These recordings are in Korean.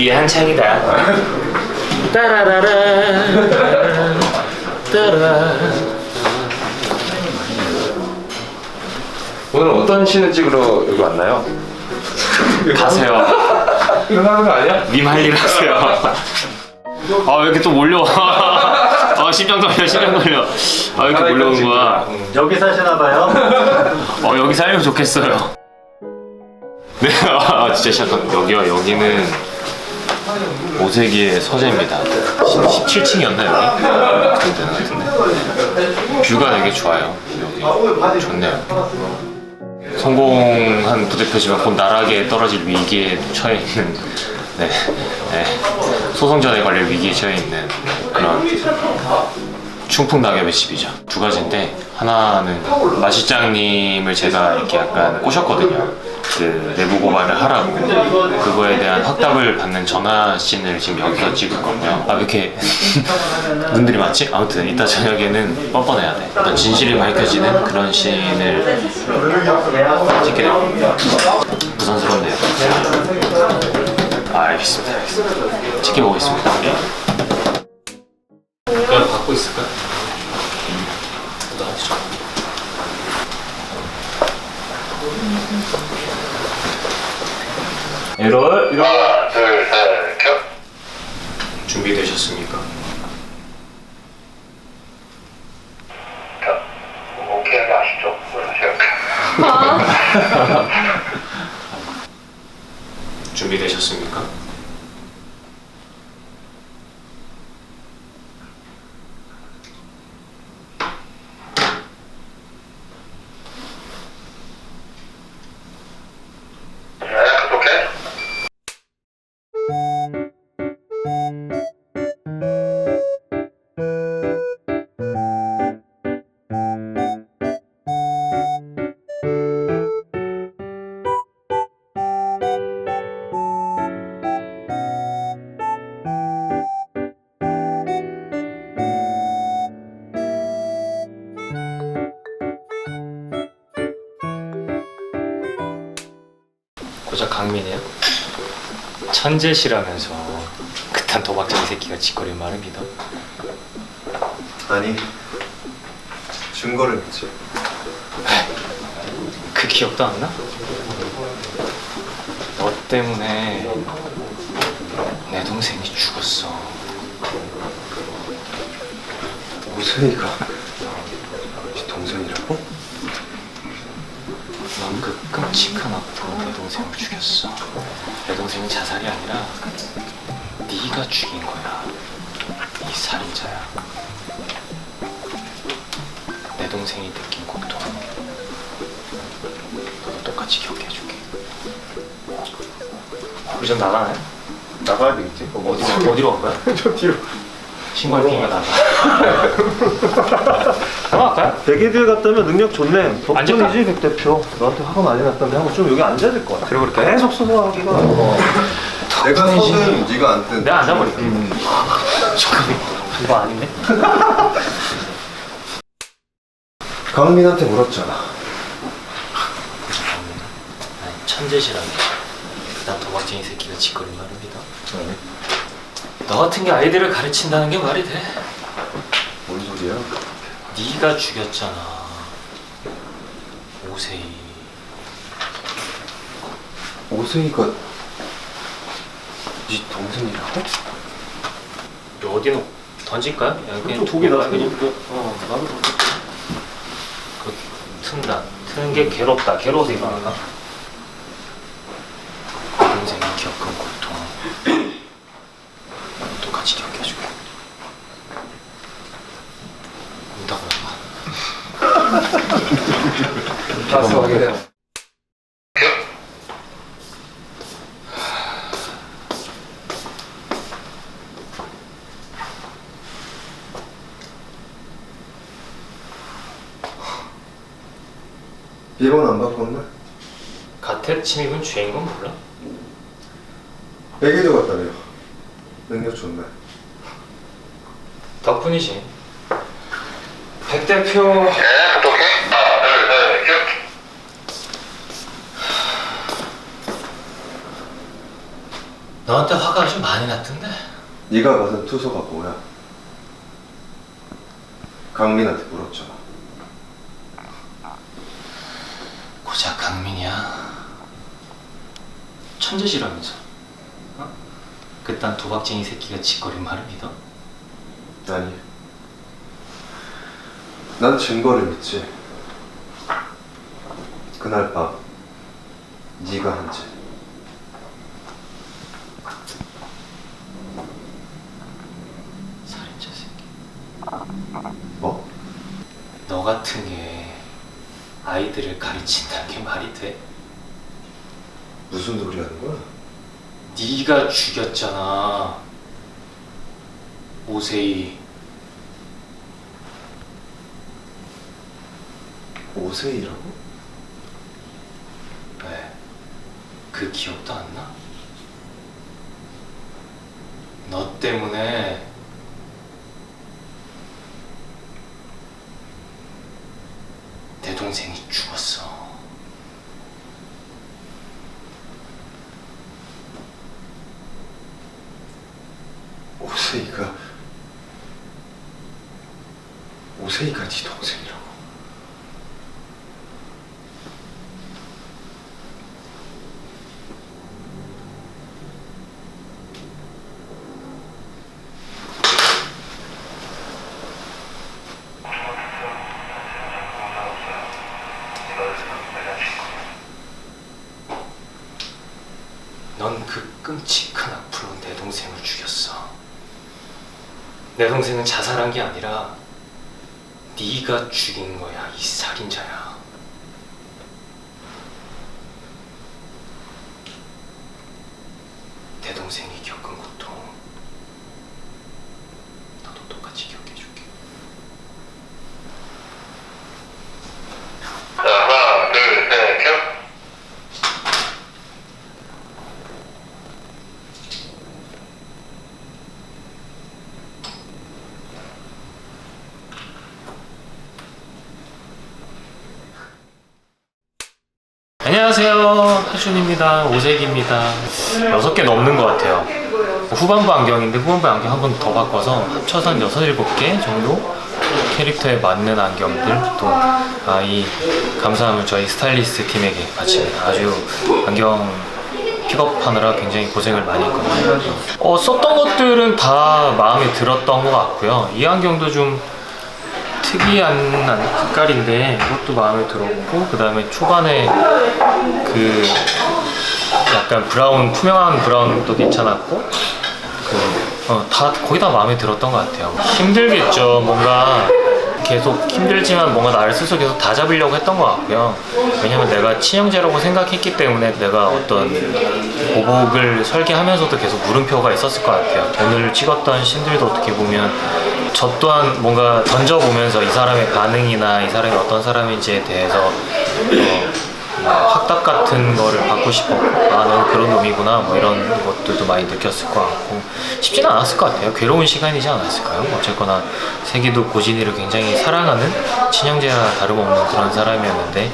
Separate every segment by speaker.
Speaker 1: 준비 한창이다. 따라라라. 따라.
Speaker 2: 오늘 어떤 신을 찍으러 여기 왔나요?
Speaker 1: 가세요.
Speaker 2: 일어나는 거 아니야?
Speaker 1: 님 할 일 하세요. 아, 왜 이렇게 또 몰려와. 아, 심장 떨려, 심장 떨려. 아, 왜 이렇게 몰려오는 거야.
Speaker 3: 여기 사시나 봐요.
Speaker 1: 어, 여기 살면 좋겠어요. 네, 아, 진짜 시작한. 여기요, 여기는 오세기의 서재입니다. 17층이었나, 여기? 그럴 때는 같은데. 뷰가 되게 좋아요. 여기. 좋네요. 성공한 부대표지만 곧 나락에 떨어질 위기에 처해 있는 네, 네. 소송전에 걸릴 위기에 처해 있는 그런 충풍 낙엽의 집이죠. 두 가지인데 하나는 마실장님을 제가 이렇게 약간 꼬셨거든요. 그 내부 고발을 하라고 그거에 대한 확답을 받는 전화 씬을 지금 여기서 찍을 거고요. 아 왜 이렇게 눈들이 많지? 아무튼 이따 저녁에는 뻔뻔해야 돼. 어떤 진실이 밝혀지는 그런 씬을 찍게 됩니다. 부산스럽네요. 아, 알겠습니다. 알겠습니다. 지켜보겠습니다. 그냥 받고 있을까? 나가시죠. 에럴
Speaker 4: 하나, 둘, 셋, 켜.
Speaker 1: 준비되셨습니까? 강민이야? 천재시라면서 그딴 도박쟁이 새끼가 짓거릴 말을 믿어?
Speaker 3: 아니 증거를 묻지.
Speaker 1: 그 기억도 안 나? 너 때문에 내 동생이 죽었어.
Speaker 3: 오세이가 네 동생이라고?
Speaker 1: 넌 그 끔찍한 악으로 내 동생을 죽였어. 내 동생은 자살이 아니라 네가 죽인 거야. 이 살인자야. 내 동생이 느낀 고통. 너도 똑같이 겪게 해줄게. 우리 좀 나가나요?
Speaker 3: 나가야 되겠지.
Speaker 1: 어디로, 어디로 갈 거야?
Speaker 3: 저 뒤로.
Speaker 1: 신고할 테니까 나가. 나갈까요?
Speaker 3: 대기들 갔다면 능력 좋네. 덕분이지 백 대표. 너한테 화가 많이 났다며 하고 좀 여기 앉아야 될 거야. 그래 그렇게 계속 소소하기가. 어.
Speaker 5: 내가 서든 네가 앉든
Speaker 1: 내가 앉아버릴게. 잠깐만. 이거 아닌데?
Speaker 5: 강민한테 물었잖아
Speaker 1: 아니, 천재시라며. 그다음 도박쟁이 새끼가 짓거린 말입니다. 너 같은 게 아이들을 가르친다는 게 말이 돼?
Speaker 5: 뭔 소리야?
Speaker 1: 네가 죽였잖아. 오세희.
Speaker 5: 오세이가 네 동생이라고?
Speaker 1: 이거 어디 놓 던질까요? 야, 그냥
Speaker 3: 두개 나.
Speaker 1: 그냥
Speaker 3: 어 나도.
Speaker 1: 그 튼다. 트는 게 괴롭다. 괴로워서 이거 할까? 동생이 겪은 고통. 겪어줄게. 문 닫아봐.
Speaker 5: 봤어 확인해 비번 안 바꿨나?
Speaker 1: 가택 침입은 죄인 건 몰라?
Speaker 5: 베개도 갔다며 능력 좋네
Speaker 1: 덕분이지. 백 대표.
Speaker 4: 네, 오케이. 하나, 둘, 셋, 켜.
Speaker 1: 너한테 화가 좀 많이 났던데?
Speaker 5: 네가 받은 투서가 뭐야? 강민한테 물었잖아.
Speaker 1: 고작 강민이야. 천재지라면서. 어? 그딴 도박쟁이 새끼가 짓거린 말을 믿어?
Speaker 5: 아니. 난 증거를 믿지. 그날 밤 네가 한 짓.
Speaker 1: 살인자 새끼.
Speaker 5: 뭐?
Speaker 1: 너 같은 게 아이들을 가르친다는 게 말이 돼?
Speaker 5: 무슨 소리 하는 거야?
Speaker 1: 네가 죽였잖아. 오세이.
Speaker 5: 5세이라고?
Speaker 1: 왜? 그 기억도 안 나? 너 때문에 내 동생이 죽었어.
Speaker 5: 오세이가 오세이가 네 동생이야.
Speaker 1: 넌 그 끔찍한 악플로 내 동생을 죽였어. 내 동생은 자살한 게 아니라 네가 죽인 거야, 이 살인자야. 내 동생이 겪은 고통 너도 똑같이 겪여줄게.
Speaker 4: 자, 하나, 둘, 셋, 큐.
Speaker 1: 안녕하세요. 하준입니다. 오색입니다. 여섯 개 넘는 것 같아요. 후반부 안경인데 후반부 안경 한 번 더 바꿔서 합쳐서 한 여섯 일곱 개 정도 캐릭터에 맞는 안경들 또 아, 이 감사함을 저희 스타일리스트 팀에게 바칩니다. 아주 안경 픽업하느라 굉장히 고생을 많이 했거든요. 어, 썼던 것들은 다 마음에 들었던 것 같고요. 이 안경도 좀 특이한 색깔인데 이것도 마음에 들었고 그 다음에 초반에 그 약간 브라운 투명한 브라운 도 괜찮았고 그다 거의 다 마음에 들었던 것 같아요. 힘들겠죠. 뭔가 계속 힘들지만 뭔가 나를 스스로 계속 다 잡으려고 했던 것 같고요. 왜냐면 내가 친형제라고 생각했기 때문에 내가 어떤 보복을 설계하면서도 계속 물음표가 있었을 것 같아요. 오늘 찍었던 신들도 어떻게 보면 저 또한 뭔가 던져보면서 이 사람의 반응이나 이 사람이 어떤 사람인지에 대해서 어, 확답 같은 거를 받고 싶었고 아 넌 그런 놈이구나. 뭐 이런 것들도 많이 느꼈을 것 같고. 쉽지는 않았을 것 같아요. 괴로운 시간이지 않았을까요? 어쨌거나 세기도 고진이를 굉장히 사랑하는 친형제나 다름없는 그런 사람이었는데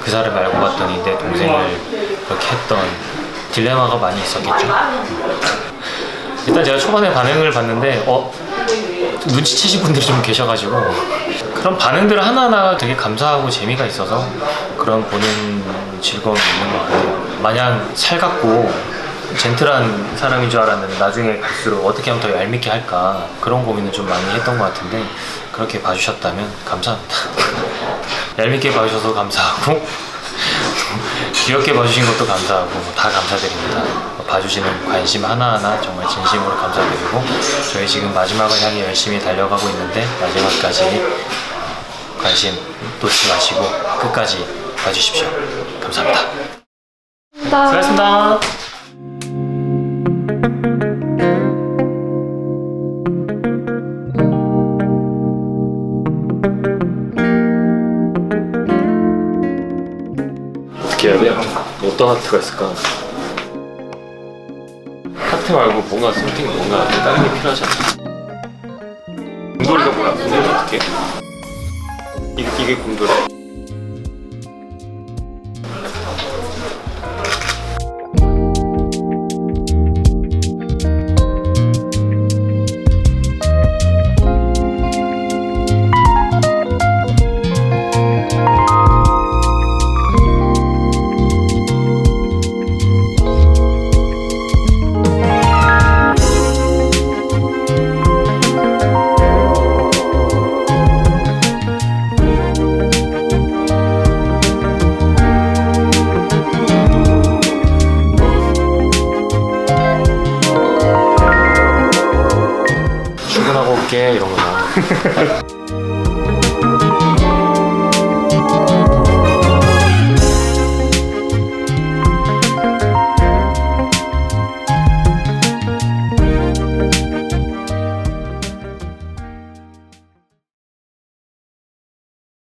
Speaker 1: 그 사람을 알고 봤더니 내 동생을 그렇게 했던 딜레마가 많이 있었겠죠. 일단 제가 초반에 반응을 봤는데 어 눈치채신 분들이 좀 계셔가지고 그런 반응들 하나하나가 되게 감사하고 재미가 있어서 그런 보는 즐거움이 있는 것 같아요. 마냥 살갑고 젠틀한 사람인 줄 알았는데 나중에 갈수록 어떻게 하면 더 얄밉게 할까 그런 고민을 좀 많이 했던 것 같은데 그렇게 봐주셨다면 감사합니다. 얄밉게 봐주셔서 감사하고 귀엽게 봐주신 것도 감사하고 다 감사드립니다. 봐주시는 관심 하나하나 정말 진심으로 감사드리고 저희 지금 마지막을 향해 열심히 달려가고 있는데 마지막까지 관심 놓지 마시고 끝까지 봐주십시오. 감사합니다. 수고하셨습니다. 하트가 있을까? 하트 말고 뭔가 something 뭔가 다른 게 필요하지 않나? 곰돌이가 뭐야? 곰돌이 어떻게? 이게, 이게 곰돌이? 출근하고 올게. 이런 거 나오고